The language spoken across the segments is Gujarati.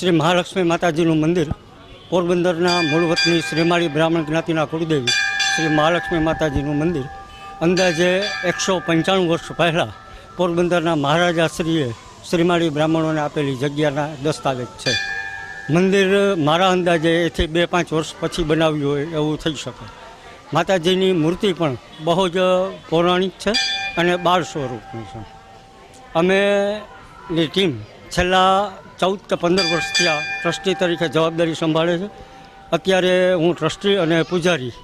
શ્રી મહાલક્ષ્મી માતાજીનું મંદિર, પોરબંદરના મૂળવતની શ્રીમાળી બ્રાહ્મણ જ્ઞાતિના કુળદેવી શ્રી મહાલક્ષ્મી માતાજીનું મંદિર. અંદાજે એકસો પંચાણું વર્ષ પહેલાં પોરબંદરના મહારાજાશ્રીએ શ્રીમાળી બ્રાહ્મણોને આપેલી જગ્યાના દસ્તાવેજ છે. મંદિર મારા અંદાજે એથી બે પાંચ વર્ષ પછી બનાવ્યું હોય એવું થઈ શકે. માતાજીની મૂર્તિ પણ બહુ જ પૌરાણિક છે અને બાળ સ્વરૂપની છે. અમે ની ટીમ છેલ્લા ચૌદ કે પંદર વર્ષથી આ ટ્રસ્ટી તરીકે જવાબદારી સંભાળે છે. અત્યારે હું ટ્રસ્ટી અને પૂજારી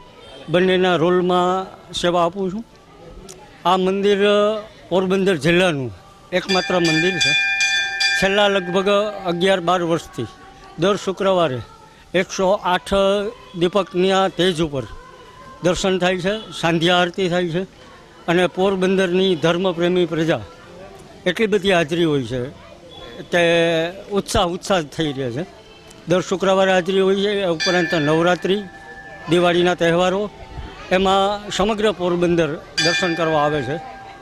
બંનેના રોલમાં સેવા આપું છું. આ મંદિર પોરબંદર જિલ્લાનું એકમાત્ર મંદિર છે. છેલ્લા લગભગ અગિયાર બાર વર્ષથી દર શુક્રવારે એકસો આઠ દીપકની તેજ ઉપર દર્શન થાય છે, સાંધ્યા આરતી થાય છે અને પોરબંદરની ધર્મપ્રેમી પ્રજા એટલી બધી હાજરી હોય છે કે ઉત્સાહ ઉત્સાહ થઈ રહ્યો છે. દર શુક્રવારે હાજરી હોય છે, ઉપરાંત નવરાત્રિ, દિવાળીના તહેવારો. એમાં સમગ્ર પોરબંદર દર્શન કરવા આવે છે.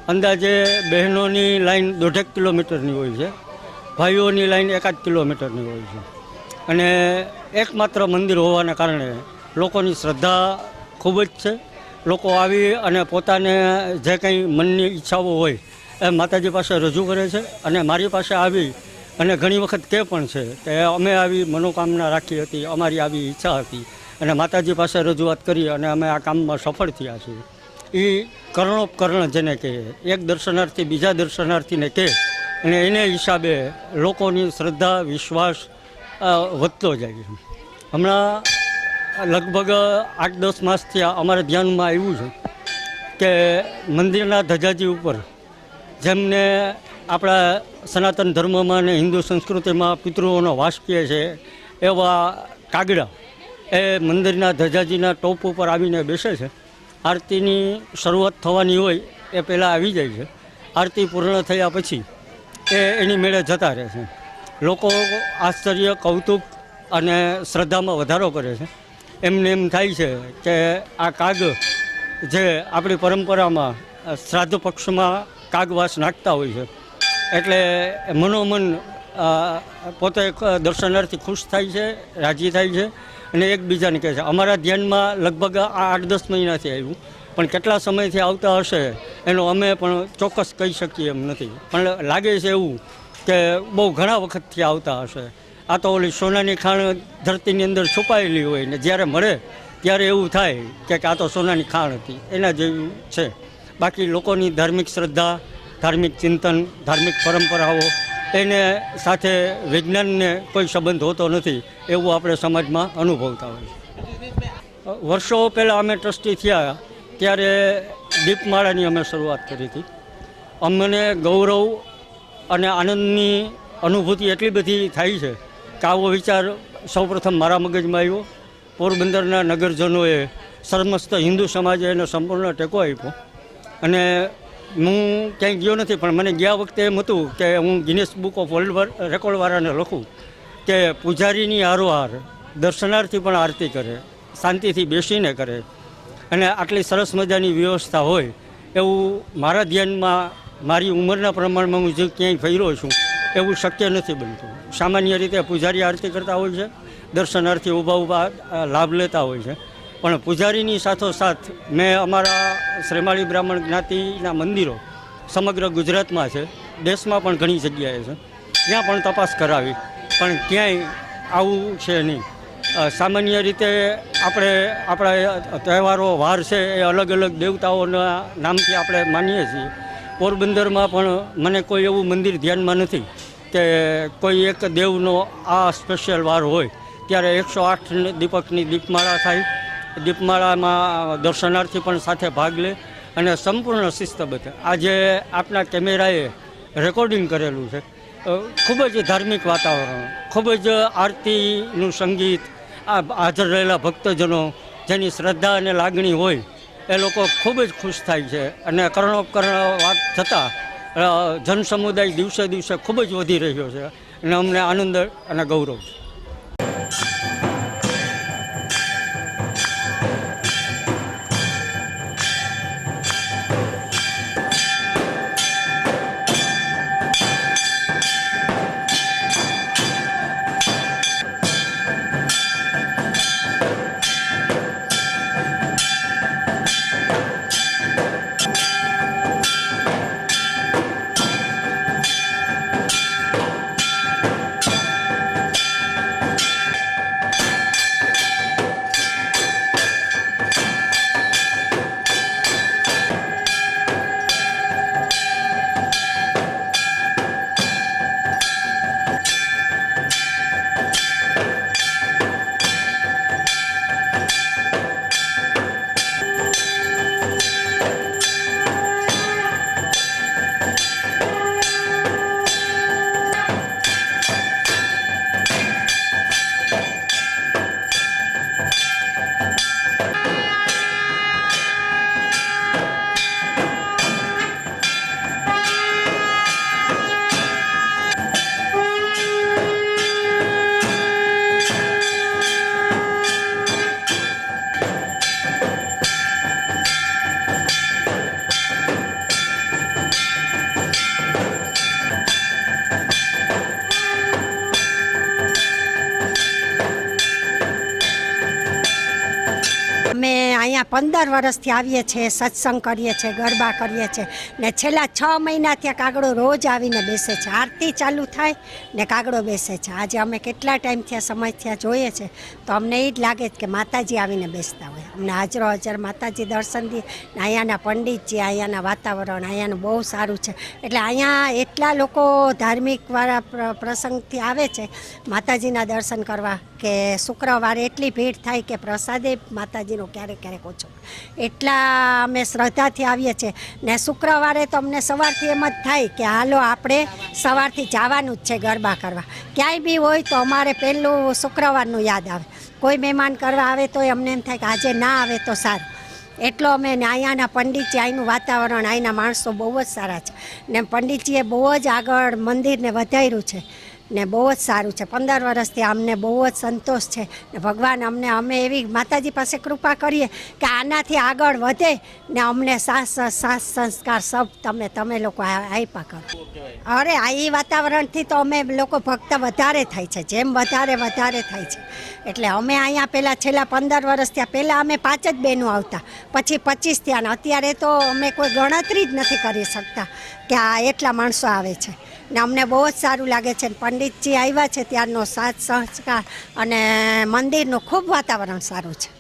અંદાજે બહેનોની લાઈન દોઢેક કિલોમીટરની હોય છે, ભાઈઓની લાઈન એકાદ કિલોમીટરની હોય છે. અને એકમાત્ર મંદિર હોવાના કારણે લોકોની શ્રદ્ધા ખૂબ જ છે. લોકો આવી અને પોતાને જે કંઈ મનની ઈચ્છાઓ હોય એ માતાજી પાસે રજૂ કરે છે અને મારી પાસે આવી અને ઘણી વખત તે પણ છે કે અમે આવી મનોકામના રાખી હતી, અમારી આવી ઈચ્છા હતી અને માતાજી પાસે રજૂઆત કરી અને અમે આ કામમાં સફળ થયા છીએ. એ કર્ણોપકર્ણ જેને કહે, એક દર્શનાર્થી બીજા દર્શનાર્થીને કહે અને એને હિસાબે લોકોની શ્રદ્ધા, વિશ્વાસ વધતો જાય છે. હમણાં લગભગ આઠ દસ માસથી અમારા ધ્યાનમાં આવ્યું છે કે મંદિરના ધજાજી ઉપર જેમને આપણા સનાતન ધર્મમાં અને હિન્દુ સંસ્કૃતિમાં પિતૃઓનો વાસ કહે છે, એવા કાગડા એ મંદિરના ધજાજીના ટોપ ઉપર આવીને બેસે છે. આરતીની શરૂઆત થવાની હોય એ પહેલાં આવી જાય છે. આરતી પૂર્ણ થયા પછી એ એની મેળે જતા રહે છે. લોકો આશ્ચર્ય, કૌતુક અને શ્રદ્ધામાં વધારો કરે છે. એમને એમ થાય છે કે આ કાગ જે આપણી પરંપરામાં શ્રાદ્ધ પક્ષમાં કાગવાસ નાખતા હોય છે. એટલે મનોમન પોતે દર્શનાર્થી ખુશ થાય છે, રાજી થાય છે અને એકબીજાને કહે છે. અમારા ધ્યાનમાં લગભગ આ આઠ દસ મહિનાથી આવ્યું. પણ કેટલા સમયથી આવતા હશે એનો અમે પણ ચોક્કસ કહી શકીએ એમ નથી. પણ લાગે છે એવું કે બહુ ઘણા વખતથી આવતા હશે. આ તો ઓલી સોનાની ખાણ ધરતીની અંદર છુપાયેલી હોય ને જ્યારે મળે ત્યારે એવું થાય કે આ તો સોનાની ખાણ હતી. એના જેવું છે. બાકી લોકોની ધાર્મિક શ્રદ્ધા, ધાર્મિક ચિંતન, ધાર્મિક પરંપરાઓ, એને સાથે વિજ્ઞાનને કોઈ સંબંધ હોતો નથી, એવું આપણે સમાજમાં અનુભવતા હોય વર્ષો પહેલાં અમે ટ્રસ્ટી થયા, ત્યારે દીપમાળાની અમે શરૂઆત કરી હતી. અમને ગૌરવ અને આનંદની અનુભૂતિ એટલી બધી થાય છે કે આવો વિચાર સૌપ્રથમ મારા મગજમાં આવ્યો. પોરબંદરના નગરજનોએ સમસ્ત હિન્દુ સમાજે એને સંપૂર્ણ ટેકો આપ્યો. અને હું ક્યાંય ગયો નથી, પણ મને ગયા વખતે એમ હતું કે હું ગિનેસ બુક ઓફ વર્લ્ડ રેકોર્ડવાળાને લખું કે પૂજારીની હારોહાર દર્શનાર્થી પણ આરતી કરે, શાંતિથી બેસીને કરે અને આટલી સરસ મજાની વ્યવસ્થા હોય એવું મારા ધ્યાનમાં, મારી ઉંમરના પ્રમાણમાં હું જે ક્યાંય ફર્યો છું એવું શક્ય નથી બનતું. સામાન્ય રીતે પૂજારી આરતી કરતા હોય છે, દર્શનાર્થી ઊભા ઊભા લાભ લેતા હોય છે. પણ પૂજારીની સાથોસાથ મેં અમારા શ્રેમાળી બ્રાહ્મણ જ્ઞાતિના મંદિરો સમગ્ર ગુજરાતમાં છે. દેશમાં પણ ઘણી જગ્યાએ છે. ત્યાં પણ તપાસ કરાવી. પણ ક્યાંય આવું છે નહીં. સામાન્ય રીતે આપણે, આપણા તહેવારો, વાર છે એ અલગ અલગ દેવતાઓના નામથી આપણે માનીએ છીએ. પોરબંદરમાં પણ મને કોઈ એવું મંદિર ધ્યાનમાં નથી કે કોઈ એક દેવનો આ સ્પેશિયલ વાર હોય. ત્યારે એકસો આઠ દીપકની દીપમાળા થાય. દીપમાળામાં દર્શનાર્થી પણ સાથે ભાગ લે અને સંપૂર્ણ શિસ્તબદ્ધ આજે આપના કેમેરાએ રેકોર્ડિંગ કરેલું છે. ખૂબ જ ધાર્મિક વાતાવરણ, ખૂબ જ આરતીનું સંગીત, આ હાજર રહેલા ભક્તજનો જેની શ્રદ્ધા અને લાગણી હોય, એ લોકો ખૂબ જ ખુશ થાય છે. અને કર્ણોપકર્ણ વાત થતાં જનસમુદાય દિવસે દિવસે ખૂબ જ વધી રહ્યો છે. અને અમને આનંદ અને ગૌરવ છે. અહીંયા પંદર વર્ષથી આવીએ છીએ, સત્સંગ કરીએ છીએ, ગરબા કરીએ છીએ. ને છેલ્લા છ મહિનાથી આ કાગડો રોજ આવીને બેસે છે. આરતી ચાલુ થાય ને કાગડો બેસે છે. આજે અમે કેટલા ટાઈમ થયા, સમય થયા જોઈએ છે. તો અમને એ જ લાગે કે માતાજી આવીને બેસતા હોય. અમને હાજરો હાજર માતાજી દર્શન દે. અહીંયાના પંડિતજી અહીંયાના વાતાવરણ, અહીંયાનું બહુ સારું છે. એટલે અહીંયા એટલા લોકો ધાર્મિકવાળા પ્ર- પ્રસંગથી આવે છે, માતાજીના દર્શન કરવા કે શુક્રવારે એટલી ભીડ થાય કે પ્રસાદે માતાજીનો ક્યારેક ક્યારેક ઓછો એટલા અમે શ્રદ્ધાથી આવીએ છીએ. ને શુક્રવારે તો અમને સવારથી એમ જ થાય કે હાલો આપણે સવારથી જવાનું જ છે ગરબા કરવા. ક્યાંય બી હોય તો અમારે પહેલું શુક્રવારનું યાદ આવે. કોઈ મહેમાન કરવા આવે તો અમને એમ થાય કે આજે ના આવે તો સારું. એટલો અમે ને અહીંયાના પંડિતજી, અહીંનું વાતાવરણ, અહીંના માણસો બહુ જ સારા છે. ને પંડિતજીએ બહુ જ આગળ મંદિરને વધાર્યું છે. ને બહુ જ સારું છે. પંદર વર્ષથી અમને બહુ જ સંતોષ છે ને ભગવાન અમને, અમે એવી માતાજી પાસે કૃપા કરીએ કે આનાથી આગળ વધે ને અમને સાસ સાસ સંસ્કાર સબ તમે તમે લોકો આપ્યા કરો. અરે આ એ વાતાવરણથી તો અમે લોકો ભક્ત વધારે થાય છે. જેમ વધારે વધારે થાય છે. એટલે અમે અહીંયા પહેલાં છેલ્લા પંદર વર્ષ ત્યાં પહેલાં અમે પાંચ જ બહેનો આવતા. પછી પચીસ ત્યાં અત્યારે તો અમે કોઈ ગણતરી જ નથી કરી શકતા કે આ એટલા માણસો આવે છે. ને અમને બહુ જ સારું લાગે છે પંડિતજી આવ્યા છે ત્યારનો સાથ સંસ્કાર અને મંદિરનું ખૂબ વાતાવરણ સારું છે.